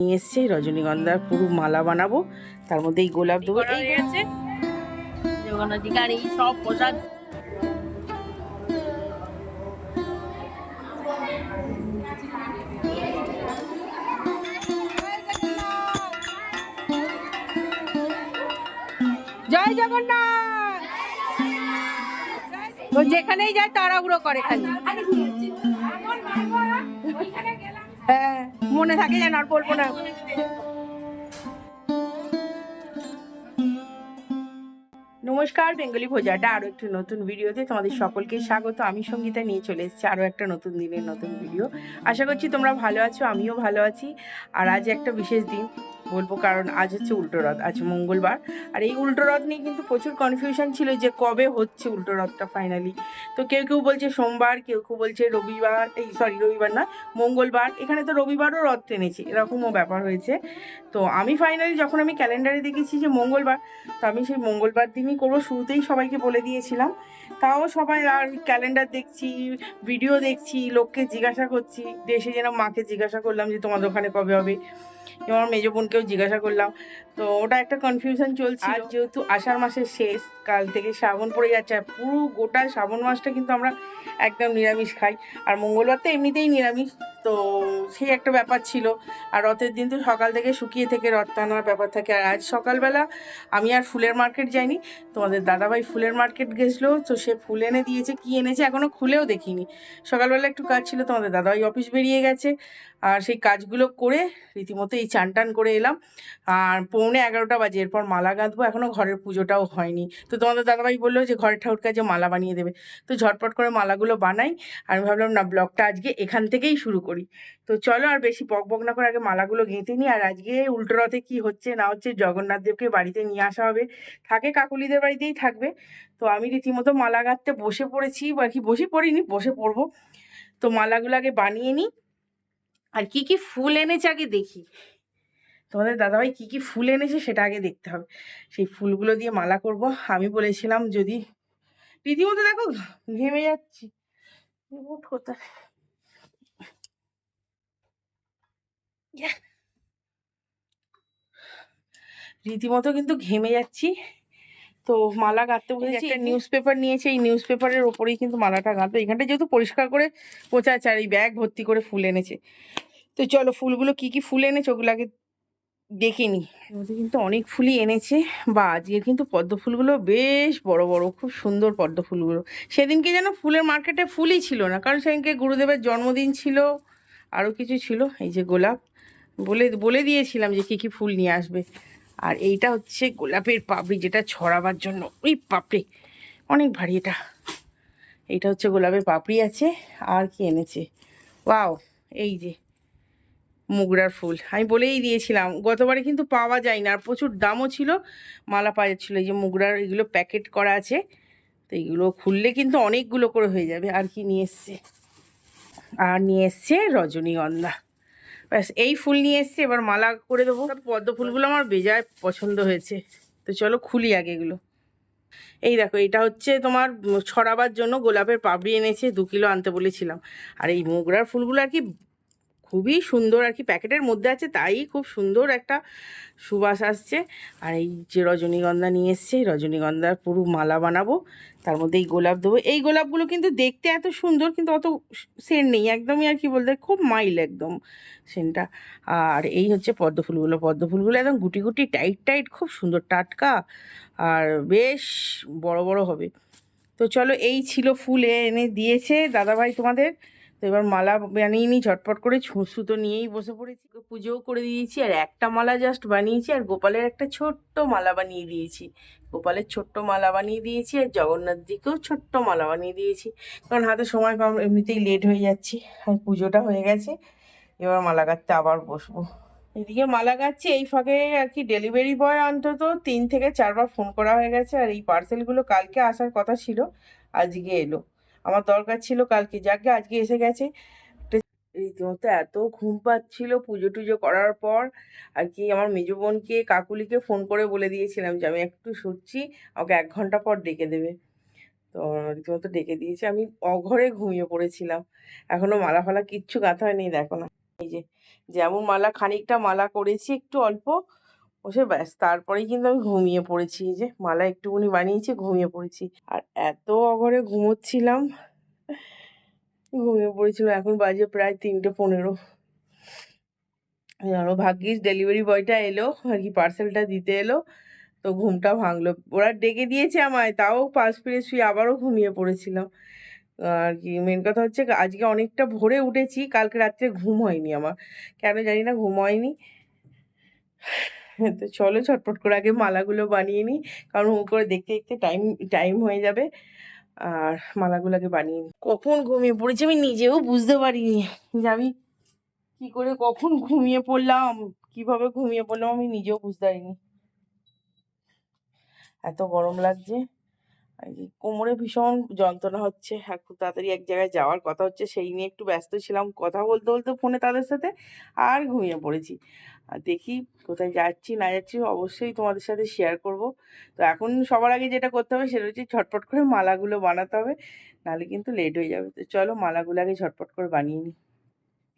নিয়ে এসছে রজনীগন্ধার পুরো মালা বানাবো তার মধ্যে এই গোলাপ দেবো এই হয়ে গেছে এই সব প্রসাদ জয় জগন্নাথ ও যেখানেই যায় তাড়াহুড়ো করে খালি হ্যাঁ মনে থাকে যেন আর বলব না। নমস্কার, বেঙ্গলি ভোজাটা আরও একটি নতুন ভিডিওতে তোমাদের সকলকে স্বাগত। আমি সঙ্গীতা নিয়ে চলে এসেছি আরও একটা নতুন দিনের নতুন ভিডিও। আশা করছি তোমরা ভালো আছো, আমিও ভালো আছি। আর আজ একটা বিশেষ দিন বলব, কারণ আজ হচ্ছে উল্টো রথ, আজ মঙ্গলবার। আর এই উল্টো রথ নিয়ে কিন্তু প্রচুর কনফিউশন ছিল যে কবে হচ্ছে উল্টো রথটা ফাইনালি তো কেউ কেউ বলছে সোমবার, কেউ কেউ বলছে রবিবার, এই সরি রবিবার না মঙ্গলবার। এখানে তো রবিবারও রথ টেনেছে, এরকমও ব্যাপার হয়েছে। তো আমি ফাইনালি যখন আমি ক্যালেন্ডারে দেখেছি যে মঙ্গলবার, তো আমি সেই মঙ্গলবার দিনই করব, শুরুতেই সবাইকে বলে দিয়েছিলাম। তাও সবাই আর ক্যালেন্ডার দেখছি ভিডিও দেখছি, লোককে জিজ্ঞাসা করছি দেশে যেন মাকে জিজ্ঞাসা করলাম যে তোমাদের ওখানে কবে হবে। আমার মেজো বোনকেও জিজ্ঞাসা করলাম। তো ওটা একটা কনফিউশন চলছে আর যেহেতু আষাঢ় মাসের শেষ, কাল থেকে শ্রাবণ পড়ে যাচ্ছে, আর পুরো গোটা শ্রাবণ মাসটা কিন্তু আমরা একদম নিরামিষ খাই। আর মঙ্গলবার তো এমনিতেই নিরামিষ, তো সেই একটা ব্যাপার ছিল। আর রথের দিন তো সকাল থেকে শুকিয়ে থেকে রথ টানার ব্যাপার থাকে। আর আজ সকালবেলা আমি আর ফুলের মার্কেট যাইনি। তোমাদের দাদাভাই ফুলের মার্কেট গেছিল, তো সে ফুল এনে দিয়েছে, কি এনেছে এখনও খুলেও দেখিনি। সকালবেলা একটু কাজ ছিল, তোমাদের দাদাভাই অফিস বেরিয়ে গেছে। আর সেই কাজগুলো করে রীতিমতো এই চান টান করে এলাম। আর পৌনে এগারোটা বাজে, এরপর মালা গাঁথবো এখনও ঘরের পুজোটাও হয়নি। তো তোমাদের দাদাভাই বলল যে, ঘরের ঠাকুর কাজে মালা বানিয়ে দেবে। তো ঝটপট করে মালাগুলো বানাই। আমি ভাবলাম, না, ব্লগটা আজকে এখান থেকেই শুরু করি। তো চলো আর বেশি বক বক না করে আগে মালাগুলো গেঁথে নিই। আর আজকে উল্টো রথে কী হচ্ছে, না হচ্ছে জগন্নাথ দেবকে বাড়িতে নিয়ে আসা হবে। থাকে কাকুলিদের বাড়িতেই থাকবে। তো আমি রীতিমতো মালা গাঁথতে বসে পড়েছি। বা কি বসে পড়িনি, বসে পড়ব। তো মালাগুলো আগে বানিয়ে নিই। আর কি কি ফুল এনেছে আগে দেখি। তোমাদের দাদাভাই কি কি ফুল এনেছে সেটা আগে দেখতে হবে। সেই ফুলগুলো দিয়ে মালা করব। আমি বলেছিলাম যদি রীতিমতো দেখো ঘেমে যাচ্ছি। রীতিমতো কিন্তু ঘেমে যাচ্ছি। তো মালা গাঁথতে বলেছি একটা নিউজ পেপার নিয়েছি এই নিউজ পেপারের ওপরেই কিন্তু মালাটা গাঁথবো এখানটা যেহেতু পরিষ্কার করে পোচা আছে আর এই ব্যাগ ভর্তি করে ফুল এনেছে। তো চলো ফুলগুলো কি কি ফুল এনেছে ওগুলো আগে দেখে নিই মধ্যে কিন্তু অনেক ফুলই এনেছে বা আজকের কিন্তু পদ্ম ফুলগুলো বেশ বড় বড় খুব সুন্দর পদ্ম ফুলগুলো। সেদিনকে যেন ফুলের মার্কেটে ফুলই ছিল না কারণ সেদিনকে গুরুদেবের জন্মদিন ছিল আরও কিছু ছিল এই যে গোলাপ। বলে বলে দিয়েছিলাম যে কী কী ফুল নিয়ে আসবে। আর এইটা হচ্ছে গোলাপের পাপড়ি যেটা ছড়াবার জন্য। ওই পাপড়ি অনেক ভারী এটা। এইটা হচ্ছে গোলাপের পাপড়ি আছে, আর কি এনেছে? ওয়াও, এই যে মুগরার ফুল। আমি বলেই দিয়েছিলাম, গতবারে কিন্তু পাওয়া যায় না আর প্রচুর দামও ছিল, মালা পাওয়া যাচ্ছিল। এই যে মুগরার এগুলো প্যাকেট করা আছে, তো এইগুলো খুললে কিন্তু অনেকগুলো করে হয়ে যাবে। আর কি নিয়ে এসছে? আর নিয়ে এসছে রজনীগন্ধা। ব্যাস, এই ফুল নিয়ে এসছি, এবার মালা করে দেবো। পদ্ম ফুলগুলো আমার বেজায় পছন্দ হয়েছে। তো চলো খুলি আগে এগুলো। এই দেখো, এটা হচ্ছে তোমার ছড়াবার জন্য গোলাপের পাপড়ি এনেছে, দু কিলো আনতে বলেছিলাম। আর এই মোগরার ফুলগুলো আর কি খুবই সুন্দর আর কি প্যাকেটের মধ্যে আছে, তাই খুব সুন্দর একটা সুবাস আসছে। আর এই যে রজনীগন্ধা নিয়ে এসছে, রজনীগন্ধার পুরো মালা বানাবো, তার মধ্যে এই গোলাপ দেবো। এই গোলাপগুলো কিন্তু দেখতে এত সুন্দর, কিন্তু অত সেন্ট নেই, একদমই আর কি বলতে খুব মাইল একদম সেন্টটা। আর এই হচ্ছে পদ্ম ফুলগুলো পদ্ম ফুলগুলো একদম গুটি গুটি, টাইট টাইট, খুব সুন্দর, টাটকা, আর বেশ বড় বড় হবে। তো চলো এই ছিল ফুল এনে দিয়েছে দাদাভাই তোমাদের। তো এবার মালা বানিয়ে নিই, ঝটপট করে সুতো নিয়েই বসে পড়েছি। পুজোও করে দিয়েছি, আর একটা মালা জাস্ট বানিয়েছি, আর গোপালের একটা ছোট্ট মালা বানিয়ে দিয়েছি। গোপালের ছোট্ট মালা বানিয়ে দিয়েছি, আর জগন্নাথ দিকেও ছোট্ট মালা বানিয়ে দিয়েছি। কারণ হাতে সময় কম, এমনিতেই লেট হয়ে যাচ্ছি, আর পুজোটা হয়ে গেছে। এবার মালা গাঁথতে আবার বসবো। এদিকে মালা গাচ্ছি এই ফাঁকে আর কি ডেলিভারি বয় অন্তত তিন থেকে চারবার ফোন করা হয়ে গেছে, আর এই পার্সেলগুলো কালকে আসার কথা ছিল, আজকে এলো। আমার দরকার ছিল কালকে। যাকে আজকে এসে গেছে। রীতিমতো এত ঘুম পাচ্ছিল পুজো টুজো করার পর। আর কি আমার মেজো বোনকে, কাকুলিকে ফোন করে বলে দিয়েছিলাম যে, আমি একটু শুচ্ছি, আমাকে এক ঘণ্টা পর ডেকে দেবে। তো রীতিমতো ডেকে দিয়েছে। আমি অঘরে ঘুমিয়ে পড়েছিলাম। এখনও মালা ফালা কিচ্ছু গাঁথা হয়নি, দেখো না। এই যে, যেমন মালা, খানিকটা মালা করেছি, একটু অল্প। বসে ব্যাস, তারপরেই কিন্তু আমি ঘুমিয়ে পড়েছি। যে মালা একটুখানি বানিয়েছি, ঘুমিয়ে পড়েছি। আর এত অঘরে ঘুমোচ্ছিলাম, ঘুমিয়ে পড়েছিলাম এখন বাজে প্রায় তিনটে পনেরো। জানো, ভাগ্যিস ডেলিভারি বয়টা এলো, আর কি পার্সেলটা দিতে এলো, তো ঘুমটা ভাঙলো। ওরা ডেকে দিয়েছে আমায়, তাও পাশ ফিরে শুয়ে আবারও ঘুমিয়ে পড়েছিলাম। আর কি মেন কথা হচ্ছে আজকে অনেকটা ভোরে উঠেছি, কালকে রাত্রে ঘুম হয়নি আমার। কেন জানি না, ঘুম হয়নি। তো চলো ছটফট করে আগে মালাগুলো বানিয়ে নিই, কারণ ও করে দেখতে দেখতে টাইম টাইম হয়ে যাবে। আর মালাগুলো আগে বানিয়ে নিই। কখন ঘুমিয়ে পড়েছি আমি নিজেও বুঝতে পারিনি। যে আমি কি করে কখন ঘুমিয়ে পড়লাম, কীভাবে ঘুমিয়ে পড়লাম আমি নিজেও বুঝতে পারিনি। এত গরম লাগছে। কোমরে ভীষণ যন্ত্রণা হচ্ছে। খুব তাড়াতাড়ি এক জায়গায় যাওয়ার কথা হচ্ছে। সেই নিয়ে একটু ব্যস্ত ছিলাম কথা বলতে বলতে ফোনে তাদের সাথে আর ঘুমিয়ে পড়েছি। আর দেখি কোথায় যাচ্ছি, না যাচ্ছি অবশ্যই তোমাদের সাথে শেয়ার করব। তো এখন সবার আগে যেটা করতে হবে সেটা হচ্ছে ঝটপট করে মালাগুলো বানাতে হবে, নাহলে কিন্তু লেট হয়ে যাবে। তো চলো মালাগুলো আগে ঝটপট করে বানিয়ে নিই।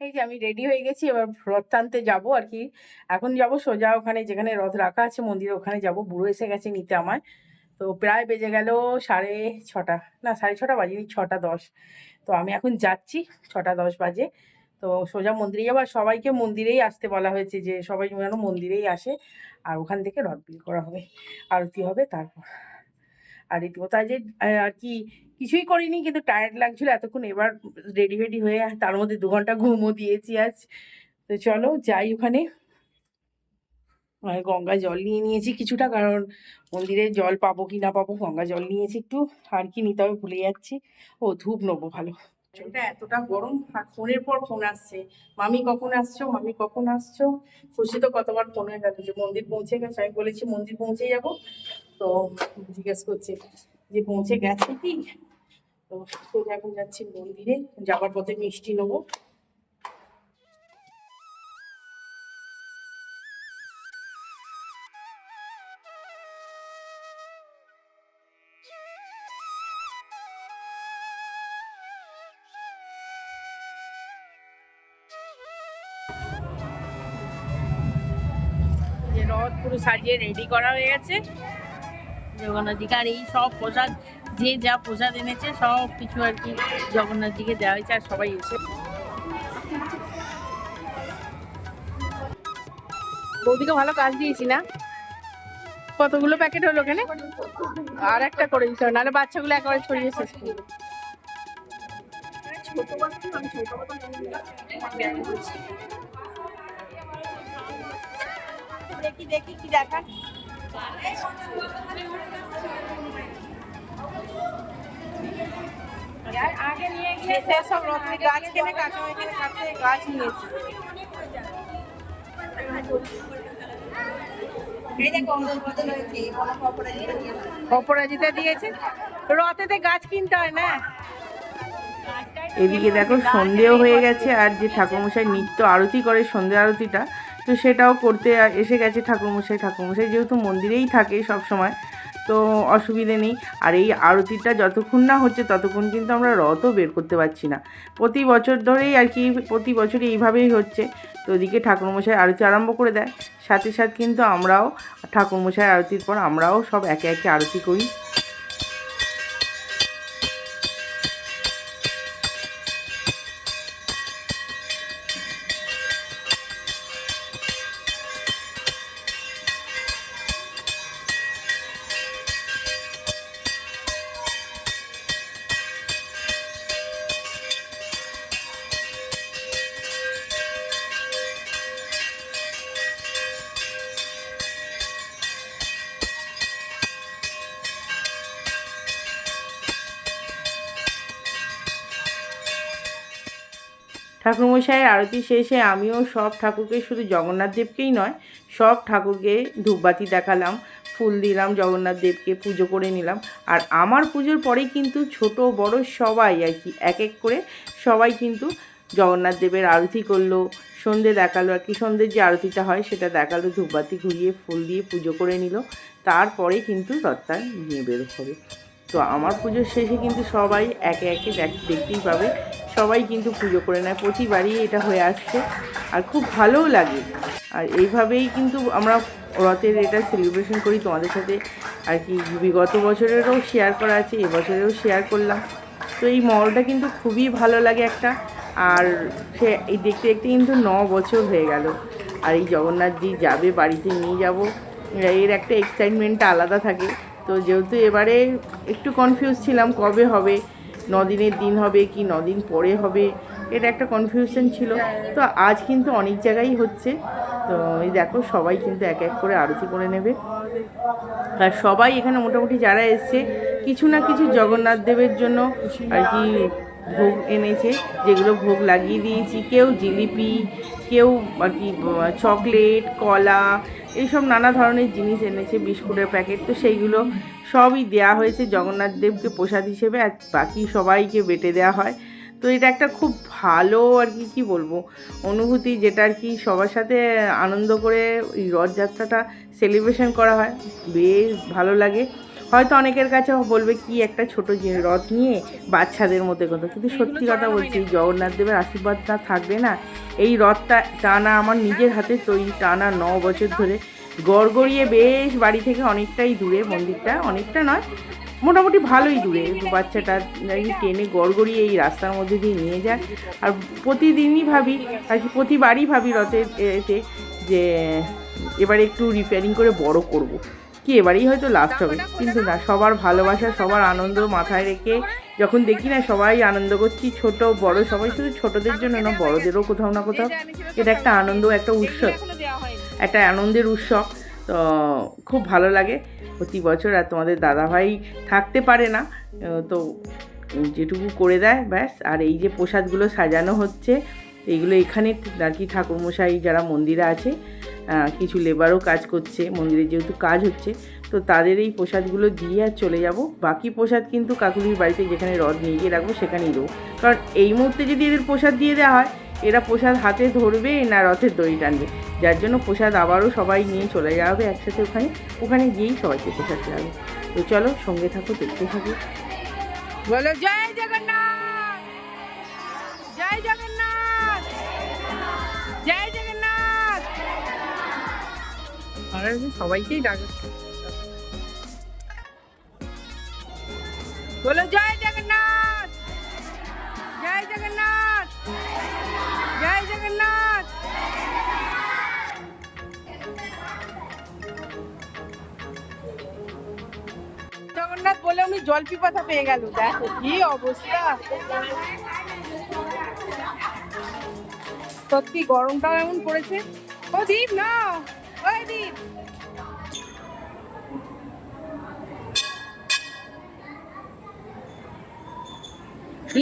এই যে আমি রেডি হয়ে গেছি, এবার রথ টানতে যাব আর কি। এখন যাব সোজা ওখানে যেখানে রথ রাখা আছে মন্দিরে ওখানে যাব। বুড়ো এসে গেছে নিতে আমায়। তো প্রায় বেজে গেল সাড়ে ছটা। না, সাড়ে ছটা বাজেনি ছটা দশ। তো আমি এখন যাচ্ছি, ছটা দশ বাজে। তো সোজা মন্দিরে যাব সবাইকে মন্দিরেই আসতে বলা হয়েছে যে, সবাই যেন মন্দিরেই আসে। আর ওখান থেকে রথ বিল করা হবে, আরতি হবে তারপর। আর রীতিমতো আজ আর কি, কিছুই করিনি, কিন্তু টায়ার্ড লাগছিল। এতক্ষণ এবার রেডি ফেডি হয়ে তার মধ্যে দু ঘণ্টা ঘুমও দিয়েছি আজ। তো চলো, যাই ওখানে। গঙ্গা জল নিয়ে নিয়েছি কিছুটা, কারণ মন্দিরে জল পাবো কি না পাবো গঙ্গা জল নিয়েছি একটু, আর কি নিতে হবে ভুলে যাচ্ছি। ও, ধূপ নেব, ভালো। এতটা গরম, আর ফোনের পর ফোন আসছে। মামি কখন আসছো? মামি কখন আসছো? খুশি তো কতবার ফোন হয়ে গেল যে মন্দির পৌঁছে গেছে। আমি বলেছি, মন্দির পৌঁছে যাব। তো জিজ্ঞেস করছে যে পৌঁছে গেছে কি? তো এখন যাচ্ছি মন্দিরে, যাবার পথে মিষ্টি নেব। পুরো সাজিয়ে রেডি করা হয়ে গেছে। জগন্নাথজিকে আর এই সব প্রসাদ, যে যা প্রসাদ এনেছে, সব কিছু আর কি জগন্নাথজিকে দেওয়া হয়েছে আর সবাই এসে। বৌদিকে ভালো কাজ দিয়েছি না? কতগুলো প্যাকেট হলো ওখানে? আর একটা করে দিতে হবে, নাহলে বাচ্চাগুলো একেবারে ছড়িয়ে শেষ করে দেবে। দেখি দেখি কি দেখান আগে নিয়ে গিয়ে সব রথের গাছ কেনে কাকা এখানে কাটতে গাছ নিয়েছে অপরাজিতা দিয়েছে। রথেতে গাছ কিনতে হয় না? এদিকে দেখো সন্ধেও হয়ে গেছে আর যে ঠাকুরমশাই নিত্য আরতি করে সন্ধে আরতিটা তো সেটাও করতে এসে গেছে ঠাকুরমশাই ঠাকুরমশাই যেহেতু মন্দিরেই থাকে সব সময় তো অসুবিধে নেই। আর এই আরতিটা যতক্ষণ না হচ্ছে ততক্ষণ কিন্তু আমরা রথও বের করতে পারছি না। প্রতি বছর ধরেই আর কি প্রতি বছরই এইভাবেই হচ্ছে। তো ওদিকে ঠাকুরমশাই আরতি আরম্ভ করে দেয়। সাথে সাথে কিন্তু আমরাও ঠাকুরমশাই আরতির পর আমরাও সব একে একে আরতি করি। ঠাকুরমশাইয়ের আরতি শেষে আমিও সব ঠাকুরকে শুধু জগন্নাথ দেবকেই নয়, সব ঠাকুরকে ধূপবাতি দেখালাম, ফুল দিলাম, জগন্নাথ দেবকে পুজো করে নিলাম। আর আমার পুজোর পরেই কিন্তু ছোট, বড় সবাই আর কি, এক এক করে সবাই কিন্তু জগন্নাথ দেবের আরতি করল, সন্ধে দেখাল, আর কি সন্ধ্যের যে আরতিটা হয় সেটা দেখাল, ধূপবাতি ঘুরিয়ে ফুল দিয়ে পুজো করে নিল, তারপরে কিন্তু রথটা নিয়ে বের হবে তো আমার পুজোর শেষে কিন্তু সবাই একে একে দেখ- দেখতেই পাবে। সবাই কিন্তু পুজো করে নেয়। প্রতিবারই এটা হয়ে আসছে। আর খুব ভালোও লাগে। আর এইভাবেই কিন্তু আমরা রথের এটা সেলিব্রেশন করি তোমাদের সাথে। আর কি, বিগত বছরেরও শেয়ার করা আছে এবছরেও শেয়ার করলাম। তো এই মলটা কিন্তু খুবই ভালো লাগে একটা। আর সে, এই দেখতে দেখতে কিন্তু ন বছর হয়ে গেল। আর এই জগন্নাথজি যাবে, বাড়িতে নিয়ে যাব। এর একটা এক্সাইটমেন্টটা আলাদা থাকে। তো যেহেতু এবারে একটু কনফিউজ ছিলাম কবে হবে দিনের দিন হবে কি নদিন পরে হবে, এটা একটা কনফিউশন ছিল। তো আজ কিন্তু অনেক জায়গায় হচ্ছে। তো এই দেখো সবাই কিন্তু এক এক করে আরতি করে নেবে। আর সবাই এখানে মোটামুটি যারা এসছে, কিছু না কিছু জগন্নাথ দেবের জন্য আর কি ভোগ এনেছে, যেগুলো ভোগ লাগিয়ে দিয়েছি। কেউ জিলিপি, কেউ আর কি চকলেট, কলা, এইসব নানা ধরনের জিনিস এনেছে, বিস্কুটের প্যাকেট। তো সেইগুলো সবই দেয়া হয়েছে জগন্নাথ দেবকে প্রসাদ হিসেবে আর বাকি সবাইকে বেটে দেওয়া হয়। তো এটা একটা খুব ভালো আর কি, কী বলব, অনুভূতি যেটা আর কি সবার সাথে আনন্দ করে এই রথযাত্রাটা সেলিব্রেশন করা হয়। বেশ ভালো লাগে। হয়তো অনেকের কাছে বলবে কি একটা ছোট রথ নিয়ে বাচ্চাদের মধ্যে কথা কিন্তু সত্যি কথা বলছি জগন্নাথ দেবের আশীর্বাদ না থাকবে না। এই রথটা টানা আমার নিজের হাতে তৈরি টানা ন বছর ধরে। গড়গড়িয়ে বেশ বাড়ি থেকে অনেকটাই দূরে মন্দিরটা অনেকটা নয় মোটামুটি ভালোই দূরে। বাচ্চাটা টেনে গড়গড়িয়ে এই রাস্তার মধ্যে দিয়ে নিয়ে যায়। আর প্রতিদিনই ভাবি আর কি প্রতিবারই ভাবি রথের এতে যে এবারে একটু রিপেয়ারিং করে বড় করব। কি এবারেই হয়তো লাস্ট হবে। কিন্তু না সবার ভালোবাসা সবার আনন্দ মাথায় রেখে যখন দেখি না সবাই আনন্দ করছি ছোট বড় সবাই শুধু ছোটদের জন্য না বড়দেরও কোথাও না কোথাও এটা একটা আনন্দ একটা উৎসব। একটা আনন্দের উৎসব। তো খুব ভালো লাগে। প্রতি বছর আর তোমাদের দাদাভাই থাকতে পারে না। তো যেটুকু করে দেয় ব্যাস। আর এই যে প্রসাদগুলো সাজানো হচ্ছে এইগুলো এখানে আর কি ঠাকুরমশাই যারা মন্দিরে আছে কিছু লেবারও কাজ করছে, মন্দিরে যেহেতু কাজ হচ্ছে, তো তাদের এই প্রসাদগুলো দিয়ে আর চলে যাব। বাকি প্রসাদ কিন্তু কাকুলির বাড়িতে যেখানে রথ নিয়ে গিয়ে রাখব, সেখানেই দেবো কারণ এই মুহূর্তে যদি এদের প্রসাদ দিয়ে দেওয়া হয়, এরা প্রসাদ হাতে ধরবে না রথের দড়ি টানবে। যার জন্য প্রসাদ আবারও সবাই নিয়ে চলে যাবে একসাথে ওখানে। ওখানে গিয়েই সবাইকে প্রসাদ দেওয়া তো চলো সঙ্গে থাকো, দেখতে থাকো। বলো, জয় জগন্নাথ! জয় জগন্নাথ! জয় জগন্নাথ! আর সবাইকেই ডাকে বলো, জয় জগন্নাথ! জয় জগন্নাথ! জয় জগন্নাথ! জগন্নাথ বলে উনি জল পিপাসা পেয়ে গেল। দেখো কি অবস্থা। সত্যি গরমটাও এমন পড়েছে। ও দীপ, না!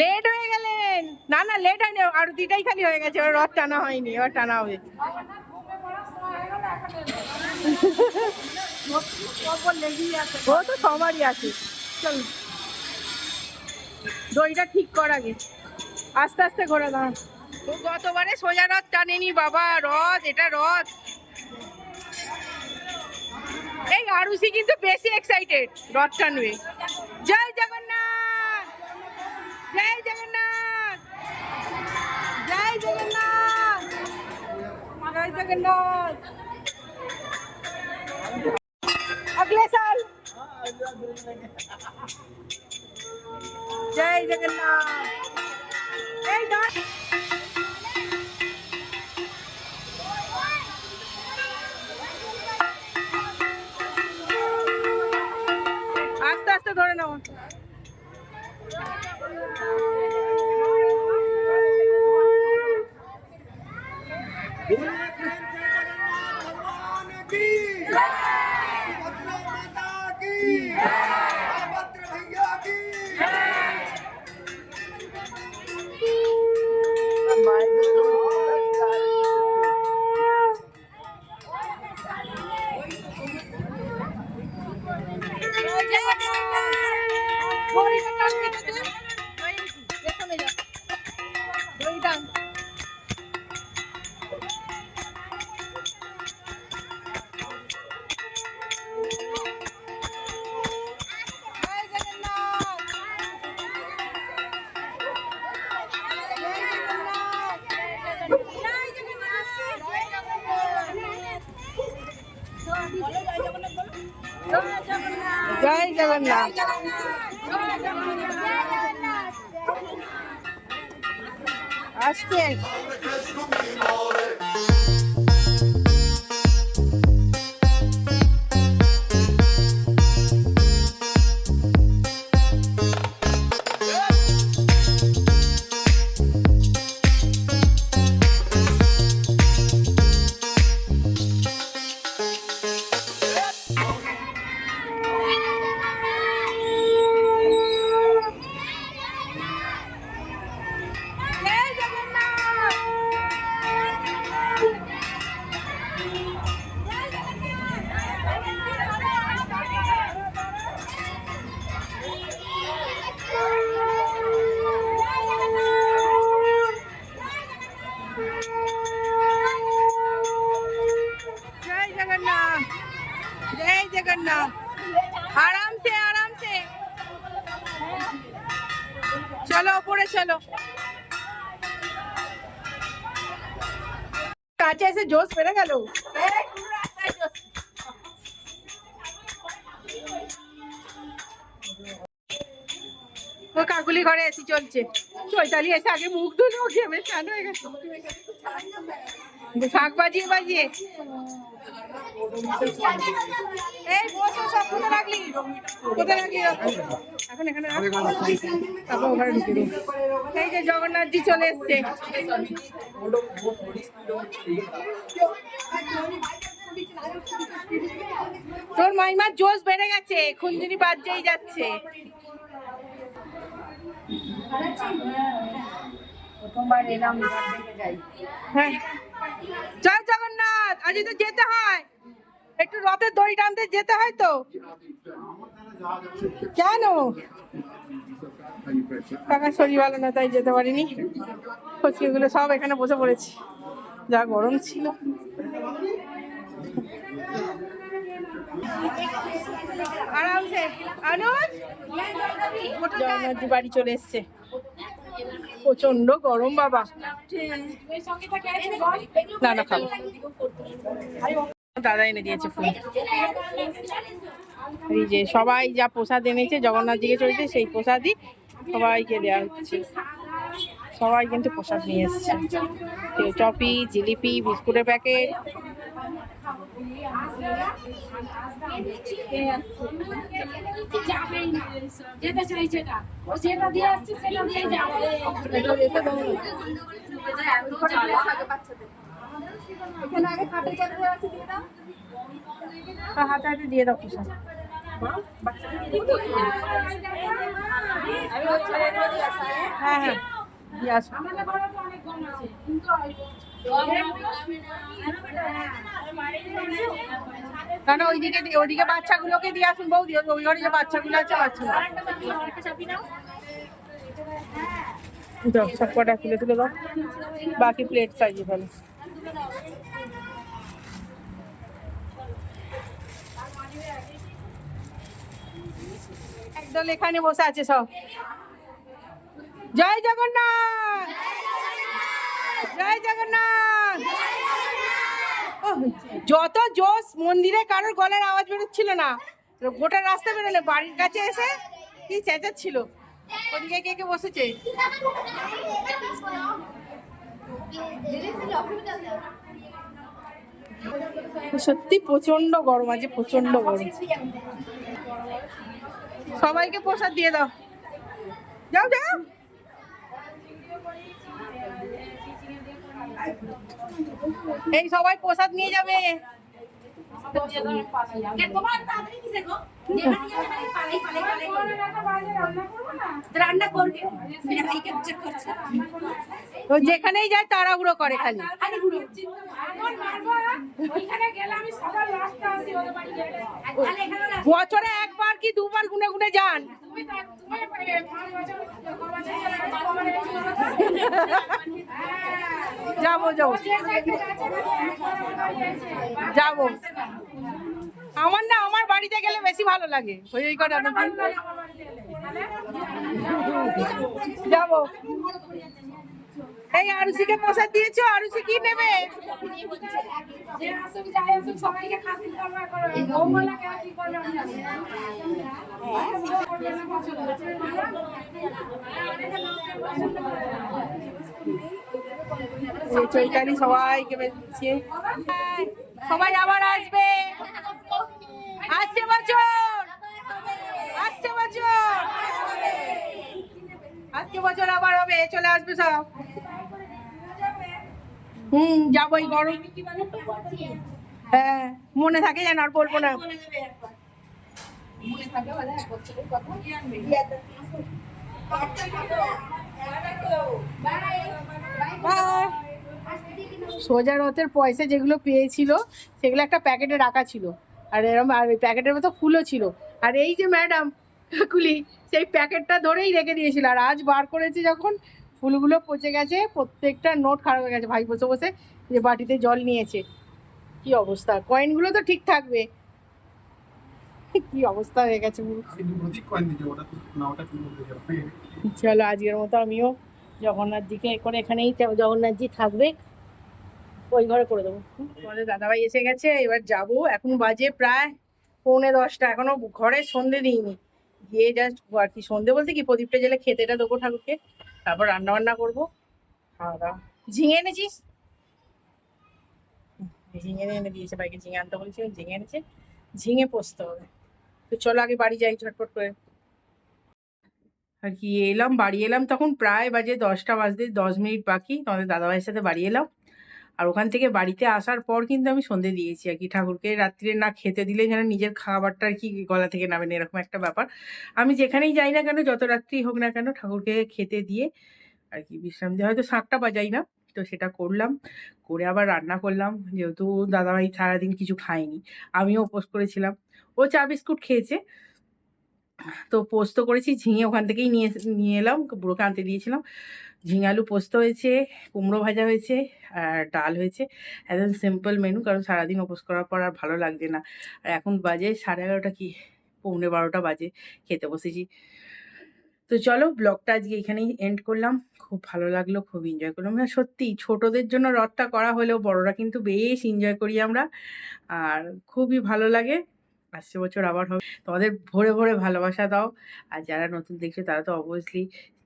লেট হয়ে গেলেন। না না লেট হয়নি। আরতিটাই খালি হয়ে গেছে। ওর রথ টানা হয়নি। ওর টানা হবে। ও তো সবারই আছে। চল। দইটা ঠিক কর আগে। আস্তে আস্তে ঘোরা দাঁড়া। ও গতবারে সোজা রথ টানেনি বাবা। রথ, এটা রথ। এই আরুষি কিন্তু বেশি এক্সাইটেড রথ টানবে জয় জগন্নাথ জয় জগন্নাথ জয় জগন্নাথ জয় জগন্নাথ अगले साल जय जगन्नाथ জগন্নাথ ঘরে চৈতালি এসে আগে মুখ ধুলো ঘেমে স্নান হয়ে গেছে। শাক বাজিয়ে বাজিয়ে। এই বসো। এই যে জগন্নাথজি চলে এসছে। তোর মাইমার জোশ বেড়ে গেছে খুঞ্জুরি বাজছেই যাচ্ছে। হ্যাঁ। জয় জগন্নাথ আজকে তো যেতে হয়। একটু রথের দড়ি টানতে যেতে হয় তো। কেন? কাকার শরীর ভালো না তাই যেতে পারিনি। ফচকিগুলো সব এখানে বসে পড়েছি। যা গরম ছিল। আরামসে। অনুজ জগন্নাথজি বাড়ি চলে এসছে। প্রচণ্ড গরম, বাবা। না না, খাব। দাদা এনে দিয়েছে ফুল। এই যে সবাই যা প্রসাদ এনেছে, জগন্নাথ জগন্নাথজিকে চলছে সেই প্রসাদই সবাইকে দেওয়া হচ্ছে। সবাই কিন্তু প্রসাদ নিয়ে এসছে। টপি, জিলিপি, বিস্কুটের প্যাকেট যেটা চাইছে না ও যেটা দিয়ে আসছে সেটা দিয়ে দিয়ে দাও প্রসাদ হ্যাঁ হ্যাঁ দিয়ে আসো। অনেক গম আছে কিন্তু কারণ ওইদিকে ওইদিকে বাচ্চাগুলোকে দিয়ে আসুন বৌদি? ওই- বাচ্চাগুলো দাও। বাকি প্লেট সাইজে ফেলো। একদল এখানে বসে আছে সব। জয় জগন্নাথ! জগন্নাথ। যত জোশ মন্দিরে কারোর গলার আওয়াজ বেরোচ্ছিল না গোটা রাস্তা বেরোলে বাড়ির কাছে এসে কি চেঁচাচ্ছিল? ওদিকে কে কে বসেছে? সত্যি প্রচণ্ড গরম আছে প্রচণ্ড গরম। সবাইকে প্রসাদ দিয়ে দাও। যাও যাও। এই সবাই প্রসাদ নিয়ে যাবে। তোমার যেখানেই যায় তাড়াহুড়ো করে খালি। খালি ঘুরো এখন মারবো ওইখানে গেলে আমি সবার লাস্টে আসি ওদের বাড়ি গেলে। তাহলে এখানে না। বছরে একবার কি দুবার গুনে গুনে যান? গেছো। যাব যাব। যাব। আমার না, আমার বাড়িতে গেলে বেশি ভালো লাগে। ওই ওই যাব। এই আরুষিকে প্রসাদ দিয়েছ? আরুষি কি নেবে? চৈতালি সবাইকে দিচ্ছে সবাই আবার আসবে। আসছে বছর। আসছে বছর। আসছে বছর আবার হবে চলে আসবে সব। হুম, যাব এই গরম। হ্যাঁ মনে থাকে যেন আর বলব না। Bye. সোজা রথের পয়সা যেগুলো পেয়েছিল সেগুলো একটা প্যাকেটে রাখা ছিল। আর এরকম আর ওই প্যাকেটের মতো ফুলও ছিল। আর এই যে ম্যাডাম কুলি সেই প্যাকেটটা ধরেই রেখে দিয়েছিল। আর আজ বার করেছে যখন ফুলগুলো পচে গেছে প্রত্যেকটা নোট খারাপ হয়ে গেছে। ভাই বসে বসে যে বাটিতে জল নিয়েছে। কি অবস্থা? কয়েনগুলো তো ঠিক থাকবে। কি অবস্থা হয়ে গেছে চলো আজকের মতো আমিও জগন্নাথ জিকে করে এখানেই জগন্নাথজি থাকবে, ওই ঘরে করে দেবো। তোমাদের দাদাভাই এসে গেছে, এবার যাব। এখন বাজে প্রায় পৌনে দশটা, এখনও ঘরে সন্ধে দিইনি। গিয়ে জাস্ট আর কি সন্ধে বলতে কি? প্রদীপটা জেলে খেতেটা দেবো ঠাকুরকে, তারপর রান্না বান্না করব। খাওয়া দাওয়া। ঝিঙে এনেছিস? ঝিঙে এনে দিয়েছে ভাইকে ঝিঙে আনতে বলেছি ঝিঙে এনেছে। ঝিঙে পোস্ত হবে। তো চলো আগে বাড়ি যাই ঝটপট করে। আর কি, এলাম, বাড়ি এলাম তখন প্রায় বাজে দশটা বাজতে দশ মিনিট বাকি। তোমাদের দাদাভাইয়ের সাথে বাড়ি এলাম। আর ওখান থেকে বাড়িতে আসার পর কিন্তু আমি সন্ধে দিয়েছি আর কি। ঠাকুরকে রাত্রে না খেতে দিলে যেন নিজের খাবারটা আর কি গলা থেকে নামে না এরকম একটা ব্যাপার। আমি যেখানেই যাই না কেন, যত রাত্রি হোক না কেন, ঠাকুরকে খেতে দিয়ে আর কি বিশ্রাম দিয়ে, হয়তো শাকটা বাজাই না, তো সেটা করলাম। করে আবার রান্না করলাম। যেহেতু দাদাভাই সারাদিন কিছু খায়নি, আমিও উপোস করেছিলাম। ও চা বিস্কুট খেয়েছে। তো পোস্ত করেছি, ঝিঙে ওখান থেকেই নিয়ে নিয়ে এলাম বুড়োকে আনতে দিয়েছিলাম। ঝিঙে আলু পোস্ত হয়েছে, কুমড়ো ভাজা হয়েছে, আর ডাল হয়েছে। একদম সিম্পল মেনু কারণ সারাদিন উপোস করার পর আর ভালো লাগছে না। আর এখন বাজে সাড়ে এগারোটা কি, পৌনে বারোটা বাজে, খেতে বসেছি। তো চলো ব্লগটা আজকে এখানেই এন্ড করলাম। খুব ভালো লাগল, খুব এনজয় করলাম। সত্যি ছোটদের জন্য রথটা করা হলেও বড়রা কিন্তু বেশ এনজয় করি আমরা। আর খুবই ভালো লাগে। আসছে বছর আবার হবে। তোমাদের ভোরে ভোরে ভালোবাসা দাও। আর যারা নতুন দেখছ, তারা তো অবভিয়াসলি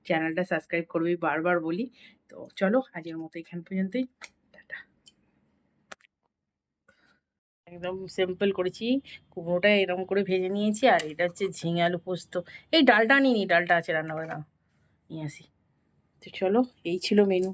চ্যানেলটা সাবস্ক্রাইব করবেই, বারবার বলি। তো চলো, আজকের মতো এখান পর্যন্তই। একদম সিম্পল করেছি। কুমড়োটা এরকম করে ভেজে নিয়েছি, আর এটা হচ্ছে ঝিঙে আলু পোস্ত। এই ডালটা নিই নি ডালটা আছে রান্না নিয়ে আসি। তো চলো, এই ছিল মেনু